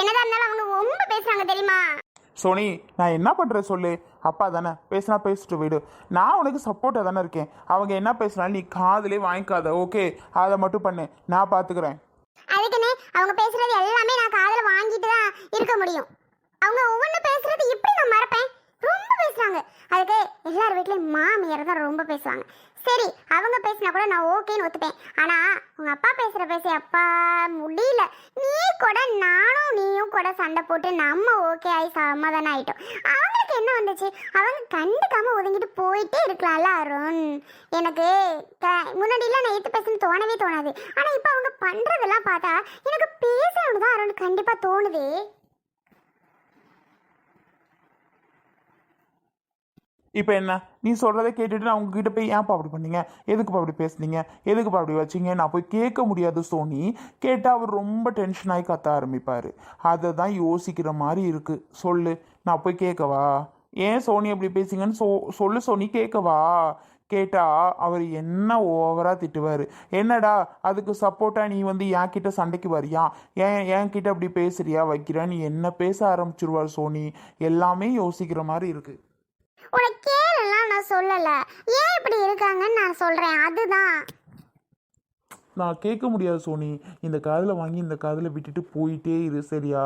என்னதான் இருந்தாலும் அவங்க ரொம்ப பேசுறாங்க தெரியுமா? சோனி நான் என்ன பண்ணுறேன் சொல்லு? அப்பா தானே. பேசினா பேசிட்டு விடு. நான் உனக்கு சப்போர்ட்டாக தானே இருக்கேன். அவங்க என்ன பேசினாலும் நீ காதுலே வாங்கிக்காத ஓகே அதை மட்டும் பண்ணு. நான் பார்த்துக்கிறேன் அதுக்குன்னு அவங்க பேசுறது எல்லாமே நான் காதுல வாங்கிட்டு தான் இருக்க முடியும். அவங்க ஒவ்வொன்று பேசுறது எப்படி நான் மறப்பேன் ரொம்ப பேசுறாங்க அதுக்கு எல்லார் வீட்லயும் மாமியார் தான் ரொம்ப பேசுவாங்க. சரி அவங்க பேசினா கூட நான் ஓகேன்னு ஒத்துப்பேன். ஆனா உங்க அப்பா பேசுற பேச அப்பா முடியல. நீ கூட நானும் நீயும் கூட சண்டை போட்டு நம்ம ஓகே ஆகி சமாதானம் ஆயிட்டோம். அவங்களுக்கு என்ன வந்துச்சு? அவங்க கண்டுக்காம ஒதுங்கிட்டு போயிட்டே இருக்கலாம்ல அருண். எனக்கு முன்னாடிலாம் நான் பேசணும்னு தோணவே தோணாது. ஆனா இப்போ அவங்க பண்றதெல்லாம் பார்த்தா எனக்கு பேசணும்னு தான் அருண் கண்டிப்பா தோணுது. இப்போ என்ன? நீ சொல்கிறத கேட்டுட்டு நான் உங்ககிட்ட போய் ஏன்ப்பா அப்படி பண்ணீங்க? எதுக்குப்பா அப்படி பேசுனீங்க? எதுக்குப்பா அப்படி வச்சீங்க? நான் போய் கேட்க முடியாது சோனி. கேட்டால் அவர் ரொம்ப டென்ஷன் ஆகி கத்த ஆரம்பிப்பார். அதை தான் யோசிக்கிற மாதிரி இருக்குது சொல்லு. நான் போய் கேட்கவா? ஏன் சோனி அப்படி பேசுங்கன்னு சொ சொல்லு சோனி கேட்கவா? கேட்டால் அவர் என்ன ஓவராக திட்டுவார். என்னடா அதுக்கு சப்போர்ட்டாக நீ வந்து என் கிட்ட சண்டைக்கு வரியா? ஏன் என் கிட்ட அப்படி பேசுறியா? வைக்கிறியா நீ என்ன பேச ஆரம்பிச்சிருவார் சோனி? எல்லாமே யோசிக்கிற மாதிரி இருக்குது உனக்கு கேளலாம் நான் சொல்லலை. ஏன் இப்படி இருக்காங்கன்னு நான் சொல்கிறேன் அதுதான். நான் கேட்க முடியாது சோனி. இந்த காதில் வாங்கி இந்த காதில் விட்டுட்டு போயிட்டே இரு சரியா?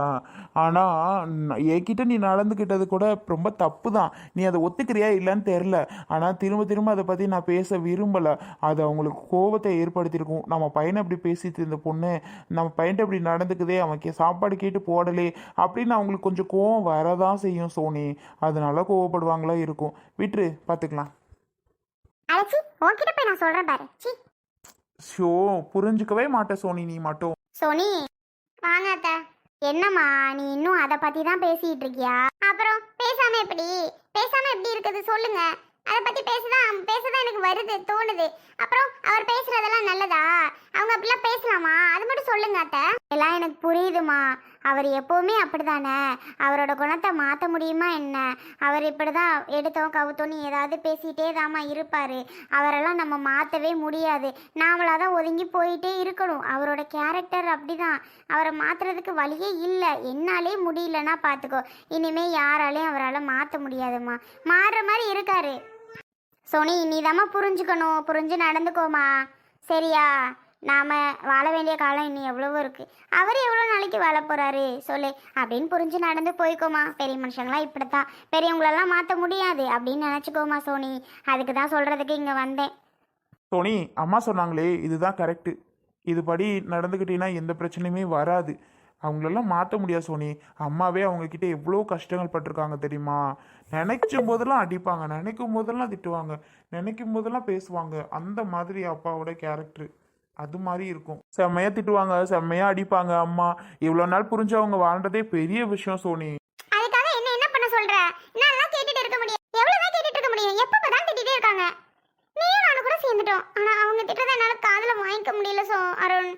ஆனால் என்கிட்ட நீ நடந்துக்கிட்டது கூட ரொம்ப தப்பு தான் நீ அதை ஒத்துக்கிறியா இல்லைன்னு தெரில ஆனால் திரும்ப திரும்ப அதை பற்றி நான் பேச விரும்பலை. அது அவங்களுக்கு கோபத்தை ஏற்படுத்தியிருக்கும். நம்ம பையனை அப்படி பேசிட்டு இருந்த பொண்ணு நம்ம பையன்ட்ட இப்படி நடந்துக்குதே அவன் சாப்பாடு கேட்டு போடலே அப்படின்னு அவங்களுக்கு கொஞ்சம் கோவம் வரதான் செய்யும் சோனி. அதனால கோவப்படுவாங்களா இருக்கும். விட்டுரு பார்த்துக்கலாம். அழைச்சி உன்கிட்ட போய் நான் சொல்கிறேன் பாரு. சி ஷோ புரிஞ்சுக்கவே மாட்டேன் சோனி நீ மட்டும். சோனி வாங்க அத்தை. என்னம்மா நீ இன்னும் அதை பத்தி தான் பேசிட்டு இருக்கியா? அப்புறம் பேசாம எப்படி? பேசாம எப்படி இருக்குது சொல்லுங்க. அதை பத்தி பேசதான் பேசதான் எனக்கு வருது தோணுது. அப்புறம் அவர் பேசுறதெல்லாம் நல்லதா? அவங்க அப்படிலாம் பேசலாமா? அது மட்டும் சொல்லுங்க அத்தை. எல்லாம் எனக்கு புரியுதுமா. அவர் எப்போவுமே அப்படிதானே? அவரோட குணத்தை மாற்ற முடியுமா என்ன? அவர் இப்படி தான் எடுத்தோம் கவுத்தோன்னு ஏதாவது பேசிகிட்டே தாம்மா இருப்பார். அவரெல்லாம் நம்ம மாற்றவே முடியாது. நாமளாக தான் ஒதுங்கி போயிட்டே இருக்கணும். அவரோட கேரக்டர் அப்படிதான். அவரை மாற்றுறதுக்கு வழியே இல்லை. என்னாலே முடியலன்னா பார்த்துக்கோ இனிமேல் யாராலையும் அவரால் மாற்ற முடியாதும்மா. மாறுற மாதிரி இருக்காரு. சோனி நீதாம்மா புரிஞ்சுக்கணும். புரிஞ்சு நடந்துக்கோமா சரியா? நாம் வாழ வேண்டிய காலம் இன்னும் எவ்வளவோ இருக்குது அவர் எவ்வளோ நாளைக்கு வாழ போகிறாரு சொல்லு. அப்படின்னு புரிஞ்சு நடந்து போய்க்கோமா. பெரிய மனுஷங்களாம் இப்படித்தான். பெரியவங்களெல்லாம் மாற்ற முடியாது அப்படின்னு நினச்சிக்கோமா சோனி. அதுக்கு தான் சொல்கிறதுக்கு இங்கே வந்தேன். சோனி அம்மா சொன்னாங்களே இதுதான் கரெக்டு இதுபடி நடந்துக்கிட்டீங்கன்னா எந்த பிரச்சனையுமே வராது. அவங்களெல்லாம் மாற்ற முடியாது சோனி. அம்மாவே அவங்கக்கிட்ட எவ்வளோ கஷ்டங்கள் பட்டிருக்காங்க தெரியுமா? நினைக்கும் போதெல்லாம் அடிப்பாங்க. நினைக்கும் போதெல்லாம் திட்டுவாங்க. நினைக்கும் போதெல்லாம் பேசுவாங்க. அந்த மாதிரி அப்பாவோட கேரக்டர் அது மாதிரி இருக்கும். செம்மையா திட்டுவாங்க செம்மையா அடிப்பாங்க அம்மா. இவ்வளோ நாள் புரிஞ்சு அவங்க வாழ்றதே பெரிய விஷயம் சோனி. அதுக்காக என்ன என்ன பண்ண சொல்ற? நல்லா கேட்டுட்டு இருக்க முடியும் எவ்வளவுதான் கேட்டுட்டு இருக்க முடியும்? எப்ப பார்த்தாலும் திட்டிட்டே இருக்காங்க. நீயும் நானும் கூட சேர்ந்துட்டோம். ஆனா அவங்க திட்டத்தை என்னால காதுல வாங்கிக்க முடியல சோ அருண்.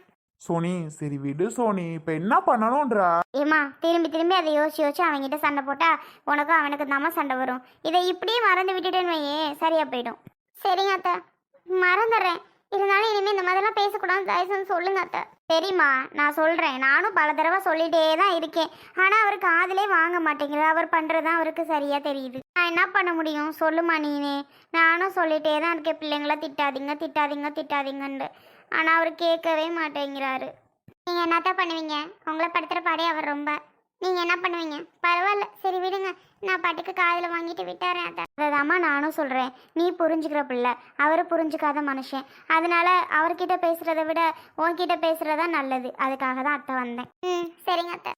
சோனி சரி விடு சோனி. இப்போ என்ன பண்ணணும்ன்றா? ஏமா திரும்பி திரும்பி அதை யோசிச்சு யோசிச்சு அவன்கிட்ட சண்டை போட்டா உனக்கும் அவனுக்கு தாம்மா சண்டை வரும். இதை இப்படியே மறந்து விட்டுட்டேன்னு வையே சரியா போயிடும். சரிங்க அத்தை. மறந்துடுறேன். இருந்தாலும் இனிமேல் இந்த மாதிரிலாம் பேசக்கூடாது தயவுசெய்து சொல்லுங்க அத்தை. சரிம்மா நான் சொல்கிறேன் நானும் பல தடவை சொல்லிட்டே தான் இருக்கேன். ஆனால் அவர் காதலே வாங்க மாட்டேங்கிறது அவர் பண்ணுறது தான் அவருக்கு சரியாக தெரியுது. நான் என்ன பண்ண முடியும்? சொல்லுமா நீனே. நானும் சொல்லிட்டே தான் இருக்கேன். பிள்ளைங்கள திட்டாதீங்க திட்டாதீங்க திட்டாதீங்கன்னு ஆனால் அவர் கேட்கவே மாட்டேங்கிறாரு. நீங்கள் என்னத்தான் பண்ணுவீங்க? உங்களை படுத்துகிற பாடே அவர் ரொம்ப. நீங்க என்ன பண்ணுவீங்க? பரவாயில்ல. சரி விடுங்க. நான் பாட்டுக்கு காதில் வாங்கிட்டு விட்டாரேன் அத்தை அதாம்மா நானும் சொல்றேன். நீ புரிஞ்சுக்கிற பிள்ளை. அவர் புரிஞ்சுக்காத மனுஷன். அதனால அவர்கிட்ட பேசுறதை விட உன்கிட்ட பேசுறதா நல்லது. அதுக்காக தான் அத்தை வந்தேன். ம் சரிங்க அத்தை.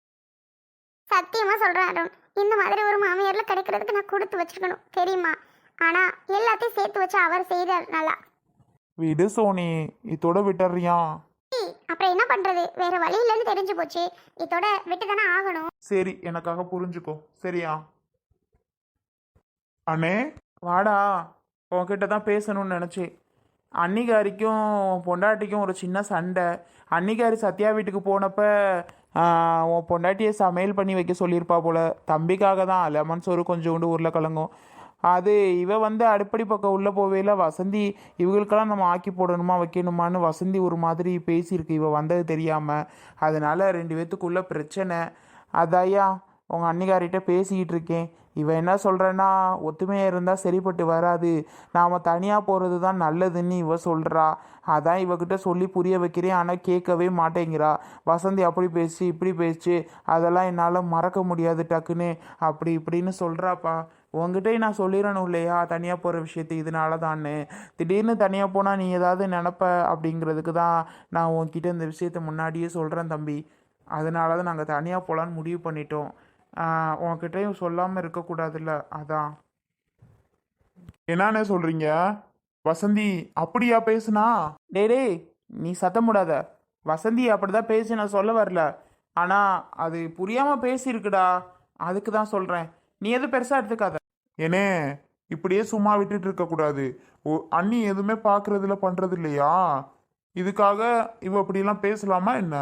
சத்தியமா சொல்றேன் அருண். இந்த மாதிரி ஒரு மாமியார்ல கிடைக்கிறதுக்கு நான் கொடுத்து வச்சுக்கணும் தெரியுமா? ஆனா எல்லாத்தையும் சேர்த்து வச்சு அவர் செய்தார். நல்லா. விடு சோனி. இதோட விட்டுறியா அப்புறம் என்ன பண்றது? வேற வழி இல்லைன்னு தெரிஞ்சு போச்சு. இதோட விட்டு தானே ஆகணும். சரி எனக்காக புரிஞ்சுக்கோ. சரியா? அண்ணே வாடா. உன்கிட்ட தான் பேசணும்னு நினச்சேன். அன்னிகாரிக்கும் பொண்டாட்டிக்கும் ஒரு சின்ன சண்டை. அன்னிகாரி சத்யா வீட்டுக்கு போனப்ப ஆஹ், உன் பொண்டாட்டியை சமையல் பண்ணி வைக்க சொல்லியிருப்பா போல. தம்பிக்காக தான் லெமன் சோறு கொஞ்சோண்டு உருளைக்கிழங்கும். அது இவ வந்து அடுப்படி பக்கம் உள்ளே போவேல வசந்தி இவங்களுக்கெல்லாம் நம்ம ஆக்கி போடணுமா வைக்கணுமான்னு வசந்தி ஒரு மாதிரி பேசியிருக்கு. இவ வந்தது தெரியாமல் அதனால் ரெண்டு பேர்த்துக்குள்ளே பிரச்சனை. அதாயா உங்கள் அன்னிகாரிட்ட பேசிக்கிட்டு இருக்கேன். இவன் என்ன சொல்கிறேன்னா ஒத்துமையாக இருந்தால் சரிப்பட்டு வராது. நாம் தனியாக போகிறது தான் நல்லதுன்னு இவ சொல்கிறா அதான் இவகிட்ட சொல்லி புரிய வைக்கிறேன் ஆனால் கேட்கவே மாட்டேங்கிறா. வசந்தி அப்படி பேசி இப்படி பேசிச்சு அதெல்லாம் என்னால் மறக்க முடியாது டக்குன்னு. அப்படி இப்படின்னு சொல்கிறாப்பா உங்ககிட்டயும் நான் சொல்லிடணும் இல்லையா? தனியாக போகிற விஷயத்து இதனால தான்னு திடீர்னு தனியாக போனால் நீ ஏதாவது நினப்ப அப்படிங்கிறதுக்கு தான் நான் உன்கிட்ட இந்த விஷயத்த முன்னாடியே சொல்கிறேன் தம்பி. அதனால தான் நாங்கள் தனியாக போகலான்னு முடிவு பண்ணிட்டோம். உங்ககிட்டயும் சொல்லாமல் இருக்கக்கூடாதுல்ல? அதான். என்னண்ணே சொல்கிறீங்க வசந்தி அப்படியா பேசுனா? டேய் டேய் நீ சத்தம் விடாத வசந்தி அப்படிதான் பேசி நான் சொல்ல வரல. ஆனால் அது புரியாமல் பேசியிருக்குடா. அதுக்கு தான் சொல்கிறேன் நீ எதுவும் பெருசாக எடுத்துக்காத. ஏனே இப்படியே சும்மா விட்டுட்டு இருக்கக்கூடாது ஓ அண்ணி எதுவுமே பார்க்கறதுல பண்ணுறது இல்லையா இதுக்காக இவ அப்படிலாம் பேசலாமா என்ன?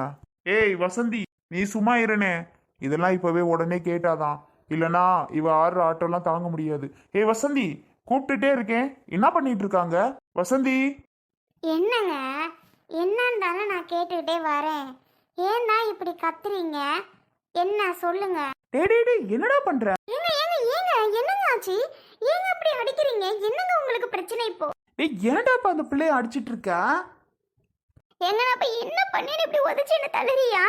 ஏய் வசந்தி நீ சும்மா இருனே. இதெல்லாம் இப்போவே உடனே கேட்டாதான். இல்லனா இவ ஆடுற ஆட்டோலாம் தாங்க முடியாது. ஏய் வசந்தி கூப்பிட்டுட்டே இருக்கேன் என்ன பண்ணிட்டு இருக்காங்க? வசந்தி! என்னங்க? என்னன்னு தானே நான் கேட்டுக்கிட்டே வரேன். ஏன் தான் இப்படி கத்துறீங்க? என்ன சொல்லுங்க. டேய் என்னடா பண்ற? ஏங்க ஏங்க ஏங்க என்னங்க ஆச்சு? ஏங்க அப்படி அடிக்கிறீங்க? என்னங்க உங்களுக்கு பிரச்சனை இப்போ? டேய் ஏன்டாப்பா அந்த பிள்ளைய அடிச்சிட்டு இருக்க எங்க நான் இப்ப என்ன பண்ணேன்னு இப்படி உதச்சு என்ன தளறியா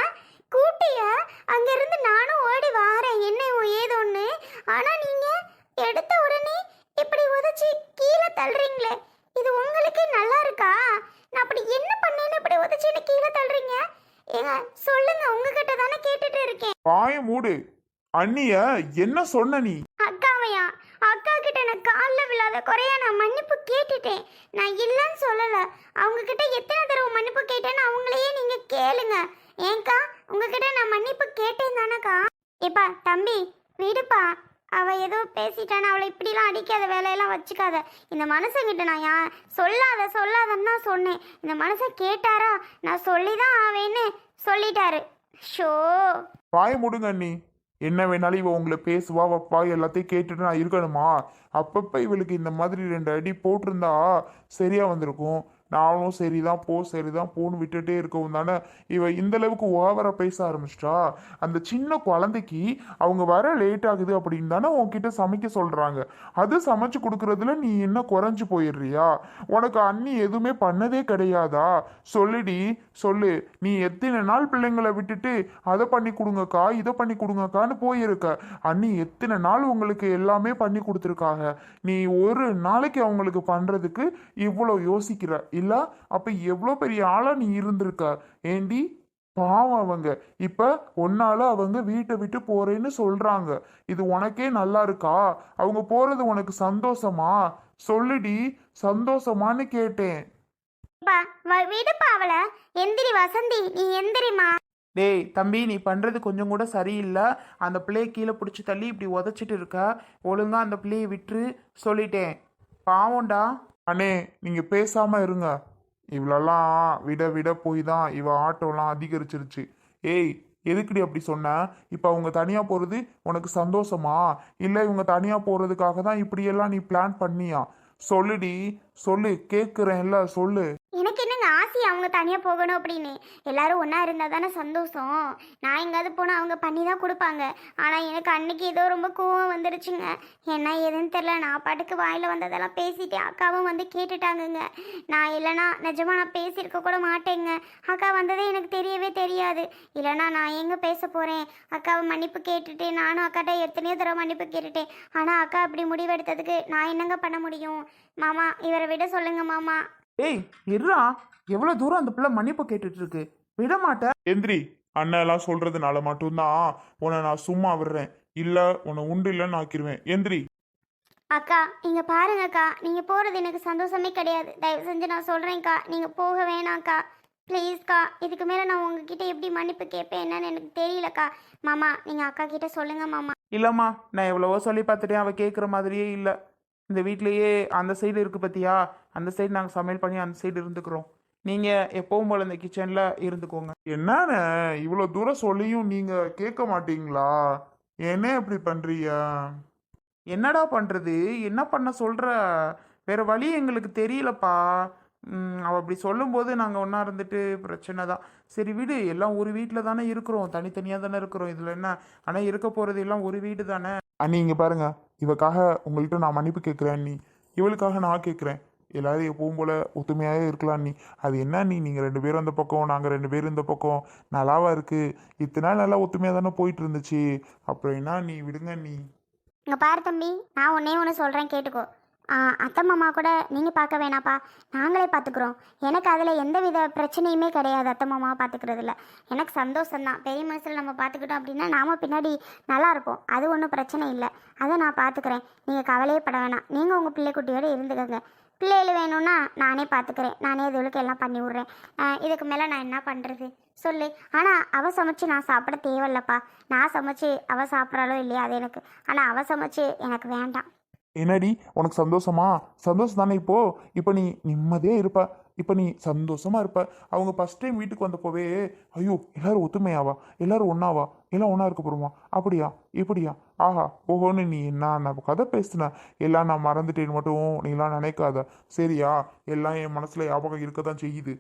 கூட்டியா அங்க இருந்து நானும் ஓடி வாரேன். என்ன ஏதோன்னு ஆனா நீங்க எடுத்த உடனே இப்படி உதச்சு கீழே தள்ளுறீங்களே இது உங்களுக்கு நல்லா இருக்கா? நான் அப்படி என்ன பண்ணேன்னு இப்படி உதச்சு என்ன கீழே தள்ளுறீங்க? ஏங்க சொல்லுங்க உங்ககிட்ட தானே கேட்டுட்டு இருக்கேன். வாய மூடு. அண்ணிய என்ன சொன்ன நீ? அக்காவையா? அக்கா கிட்ட நான் காலில் விழாத குறையா நான் மன்னிப்பு கேட்டுட்டேன். நான் இல்லைன்னு சொல்லல. அவங்க கிட்ட எத்தனை தடவை மன்னிப்பு கேட்டேன்னு அவங்களையே நீங்க கேளுங்க. ஏன்க்கா உங்ககிட்ட நான் மன்னிப்பு கேட்டேன் தானக்கா? ஏப்பா தம்பி விடுப்பா. அவ ஏதோ பேசிட்டானா அவளை இப்படிலாம் அடிக்காத வேலையெல்லாம் வச்சுக்காத. இந்த மனுஷங்கிட்ட நான் யா சொல்லாத சொல்லாதன்னு தான் சொன்னேன். இந்த மனுஷன் கேட்டாரா? நான் சொல்லி தான் ஆவேன்னு சொல்லிட்டாரு. ஷோ. வாய மூடுங்க அண்ணி. என்ன வேணாலும் இவ உங்களை பேசுவா வப்பா எல்லாத்தையும் கேட்டுட்டு நான் இருக்கணுமா? அப்பப்போ இவளுக்கு இந்த மாதிரி ரெண்டு அடி போட்டிருந்தா சரியா வந்திருக்கும். நானும் சரிதான் போ சரிதான் போன்னு விட்டுட்டே இருக்கவும் தானே. இவ இந்த அளவுக்கு ஓவரா பேச ஆரம்பிச்சிட்டா? அந்த சின்ன குழந்தைக்கு அவங்க வர லேட் ஆகுது அப்படின்னு தானே உன்கிட்ட சமைக்க சொல்றாங்க. அது சமைச்சு கொடுக்கறதுல நீ என்ன குறைஞ்சு போயிடுறியா? உனக்கு அண்ணி எதுவுமே பண்ணதே கிடையாதா? சொல்லுடி சொல்லு. நீ எத்தனை நாள் பிள்ளைங்களை விட்டுட்டு அதை பண்ணி கொடுங்கக்கா இதை பண்ணி கொடுங்கக்கான்னு போயிருக்க. அண்ணி எத்தனை நாள் உங்களுக்கு எல்லாமே பண்ணி கொடுத்துருக்காங்க. நீ ஒரு நாளைக்கு அவங்களுக்கு பண்றதுக்கு இவ்வளோ யோசிக்கிற இல்ல அப்ப எவ்வளோ பெரிய ஆளா நீ இருந்திருக்க? ஏண்டி? பாவம் அவங்க. இப்ப ஒன்னால அவங்க வீட்டை விட்டு போறேன்னு சொல்றாங்க. இது உனக்கே நல்லா இருக்கா? அவங்க போறது உனக்கு சந்தோஷமா? சொல்லுடி சந்தோஷமான்னு கேட்டேன். விடுப்பா அவளை. எந்திரி வசந்தி நீ எந்திரிமா டேய் தம்பி நீ பண்ணுறது கொஞ்சம் கூட சரியில்லை. அந்த பிள்ளையை கீழே பிடிச்சி தள்ளி இப்படி உதச்சிட்டு இருக்க. ஒழுங்கா அந்த பிள்ளையை விட்டுரு சொல்லிட்டேன். பாவம்டா. அண்ணே நீங்கள் பேசாமல் இருங்க. இவ்வளோலாம் விட விட போய் தான் இவ ஆட்டோலாம் அதிகரிச்சிருச்சு. ஏய் எதுக்குடி அப்படி சொன்ன? இப்போ அவங்க தனியாக போகிறது உனக்கு சந்தோஷமா? இல்லை இவங்க தனியாக போகிறதுக்காக தான் இப்படியெல்லாம் நீ பிளான் பண்ணியா? சொல்லுடி சொல்லு கேட்குறேன்ல சொல்லு. எனக்கு என்னங்க ஆசை அவங்க தனியாக போகணும் அப்படின்னு? எல்லாரும் ஒன்றா இருந்தால் தானே சந்தோஷம். நான் எங்கேயாவது போனால் அவங்க பண்ணி தான் கொடுப்பாங்க. ஆனால் எனக்கு அன்னைக்கு ஏதோ ரொம்ப கோவம் வந்துருச்சுங்க. என்ன ஏதுன்னு தெரில நான் பாட்டுக்கு வாயில் வந்ததெல்லாம் பேசிட்டேன். அக்காவும் வந்து கேட்டுட்டாங்கங்க. நான் இல்லைனா நிஜமாக நான் பேசியிருக்க கூட மாட்டேங்க. அக்கா வந்ததே எனக்கு தெரியவே தெரியாது. இல்லைனா நான் எங்கே பேச போகிறேன் அக்காவை மன்னிப்பு கேட்டுட்டு நானும் அக்காட்ட எத்தனையோ தடவை மன்னிப்பு கேட்டுட்டேன். ஆனால் அக்கா அப்படி முடிவெடுத்ததுக்கு நான் என்னங்க பண்ண முடியும்? மாமா இவரை விட சொல்லுங்கள் மாமா. ஏய் இருடா எவ்வளோ தூரம் அந்த பிள்ளை மன்னிப்பு கேட்டுட்டு இருக்கு விட மாட்டேன் எந்திரி அண்ணன் எல்லாம் சொல்றதுனால மட்டும்தான் உன்னை நான் சும்மா விடுறேன். இல்ல உன்னை உண்டு இல்லைன்னு ஆக்கிருவேன். எந்திரி அக்கா இங்க பாருங்கக்கா நீங்க போறது எனக்கு சந்தோஷமே கிடையாது. தயவு செஞ்சு நான் சொல்றேன்க்கா நீங்க போக வேணாம்க்கா. ப்ளீஸ்க்கா இதுக்கு மேல நான் உங்ககிட்ட எப்படி மன்னிப்பு கேட்பேன் என்னன்னு எனக்கு தெரியலக்கா. மாமா நீங்க அக்கா கிட்ட சொல்லுங்க மாமா. இல்லம்மா நான் எவ்வளவோ சொல்லி பார்த்துட்டேன் அவ கேட்குற மாதிரியே இல்லை. இந்த வீட்லயே அந்த சைடு இருக்கு பத்தியா? அந்த சைடு நாங்கள் சமையல் பண்ணி அந்த சைடு இருந்துக்கிறோம். நீங்க எப்பவும் போல இந்த கிச்சன்ல இருந்துக்கோங்க. என்னன்னு இவ்வளோ தூரம் சொல்லியும் நீங்க கேட்க மாட்டீங்களா? என்ன இப்படி பண்றீங்க? என்னடா பண்றது? என்ன பண்ண சொல்ற? வேற வழி எங்களுக்கு தெரியலப்பா. ம், அவ அப்படி சொல்லும்போது நாங்கள் ஒன்றா இருந்துட்டு பிரச்சனை தான். சரி விடு எல்லாம் ஒரு வீட்டில் தானே இருக்கிறோம். தனித்தனியாக தானே இருக்கிறோம். இதில் என்ன? ஆனால் இருக்க போகிறது எல்லாம் ஒரு வீடு தானே? அண்ணி இங்கே பாருங்க. இவக்காக உங்கள்கிட்ட நான் மன்னிப்பு கேட்குறேன் அண்ணி. இவளுக்காக நான் கேட்குறேன் எல்லாரும் எப்பவும் போல் ஒத்துமையாகவே இருக்கலாம் நீ அது என்ன நீ நீங்கள் ரெண்டு பேரும் அந்த பக்கம் நாங்கள் ரெண்டு பேரும் இந்த பக்கம். நல்லாவா இருக்குது இத்தனை நாள் நல்லா ஒத்துமையாக தானே போயிட்டு இருந்துச்சு அப்புறம் என்ன நீ விடுங்க நீ இங்கே பாரு தம்பி. நான் ஒன்றே ஒன்று சொல்கிறேன் கேட்டுக்கோ. அத்தை மாமா கூட நீங்கள் பார்க்க வேணாப்பா. நாங்களே பார்த்துக்குறோம். எனக்கு அதில் எந்த வித பிரச்சனையுமே கிடையாது அத்தை மாமாவை பார்த்துக்கிறதுல. எனக்கு சந்தோஷம்தான். பெரிய மனசில் நம்ம பார்த்துக்கிட்டோம் அப்படின்னா நாம் பின்னாடி நல்லா இருப்போம். அது ஒன்றும் பிரச்சனை இல்லை. அதை நான் பார்த்துக்கிறேன். நீங்கள் கவலையே பட வேணாம். நீங்கள் உங்கள் பிள்ளைக்குட்டியோடு இருந்துக்கோங்க. பிள்ளைகள் வேணும்னா நானே பார்த்துக்கிறேன். நானே இதுகளுக்கு எல்லாம் பண்ணி விட்றேன். இதுக்கு மேலே நான் என்ன பண்ணுறது சொல்லு. ஆனால் அவ சமைச்சு நான் சாப்பிட தேவையில்லப்பா. நான் சமைச்சு அவ சாப்பிட்றாலோ இல்லையா அது எனக்கு. ஆனால் அவ சமைச்சு எனக்கு வேண்டாம். என்னடி உனக்கு சந்தோஷமா? சந்தோஷம் தானே இப்போ? இப்போ நீ நிம்மதியாக இருப்ப. இப்போ நீ சந்தோஷமா இருப்ப. அவங்க ஃபஸ்ட் டைம் வீட்டுக்கு வந்தப்போவே ஐயோ எல்லாரும் ஒத்துமையாவா? எல்லாரும் ஒன்றாவா எல்லாம் ஒன்றா இருக்க போகிறோமா அப்படியா? இப்படியா? ஆஹா ஓஹோன்னு நீ என்ன நான் கதை பேசுன? எல்லாம் நான் மறந்துட்டேன்னு மட்டும் நீலாம் நினைக்காத. சரியா? எல்லாம் என் மனசில் ஞாபகம் இருக்க தான் செய்யுது.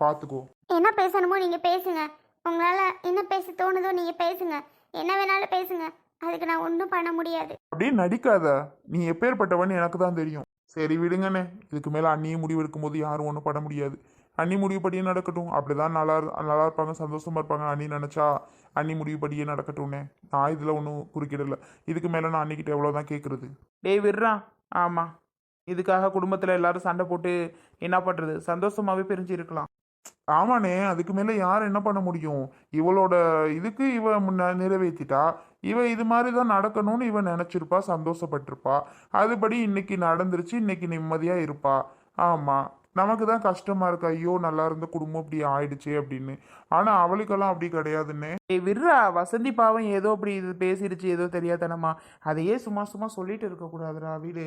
பார்த்துக்கோ என்ன பேசணுமோ நீங்கள் பேசுங்க. உங்களால் என்ன பேச தோணுதோ நீங்கள் பேசுங்க. என்ன வேணாலும் பேசுங்க. அதுக்கு நான் ஒன்றும் பண்ண முடியாது. அப்படியே நடிக்காத. நீ எப்பேற்பட்டவன்னு எனக்கு தான் தெரியும். சரி விடுங்கண்ணே. இதுக்கு மேலே அண்ணியும் முடிவு எடுக்கும்போது யாரும் ஒன்றும் பண்ண முடியாது. அண்ணி முடிவுப்படியே நடக்கட்டும். அப்படிதான் நல்லா இரு- நல்லா இருப்பாங்க சந்தோஷமா இருப்பாங்க அண்ணி நினச்சா அண்ணி முடிவுப்படியே நடக்கட்டும்னே நான் இதில் ஒன்றும் குறுக்கிடல. இதுக்கு மேலே நான் அன்னிக்கிட்ட எவ்வளோதான் கேட்குறது டேய் விடுறா. ஆமாம் இதுக்காக குடும்பத்தில் எல்லாரும் சண்டை போட்டு என்ன பண்ணுறது சந்தோஷமாகவே பிரிஞ்சு இருக்கலாம். ஆமாண்ணே அதுக்கு மேலே யார் என்ன பண்ண முடியும்? இவளோட இதுக்கு இவ முன்ன நிறைவேற்றிட்டா இவ இது மாதிரி தான் நடக்கணும்னு இவ நினச்சிருப்பா சந்தோஷப்பட்டிருப்பா. அதுபடி இன்னைக்கு நடந்துருச்சு இன்னைக்கு நிம்மதியாக இருப்பா. ஆமாம் நமக்கு தான் கஷ்டமா இருக்கு. ஐயோ நல்லா இருந்த குடும்பம் இப்படி ஆயிடுச்சு அப்படின்னு. ஆனா அவளுக்கெல்லாம் அப்படி கிடையாதுன்னு விர்ரா வசந்தி பாவம் ஏதோ அப்படி இது பேசிடுச்சு ஏதோ தெரியாதனமா. அதையே சும்மா சும்மா சொல்லிட்டு இருக்க கூடாதுடா வீடு.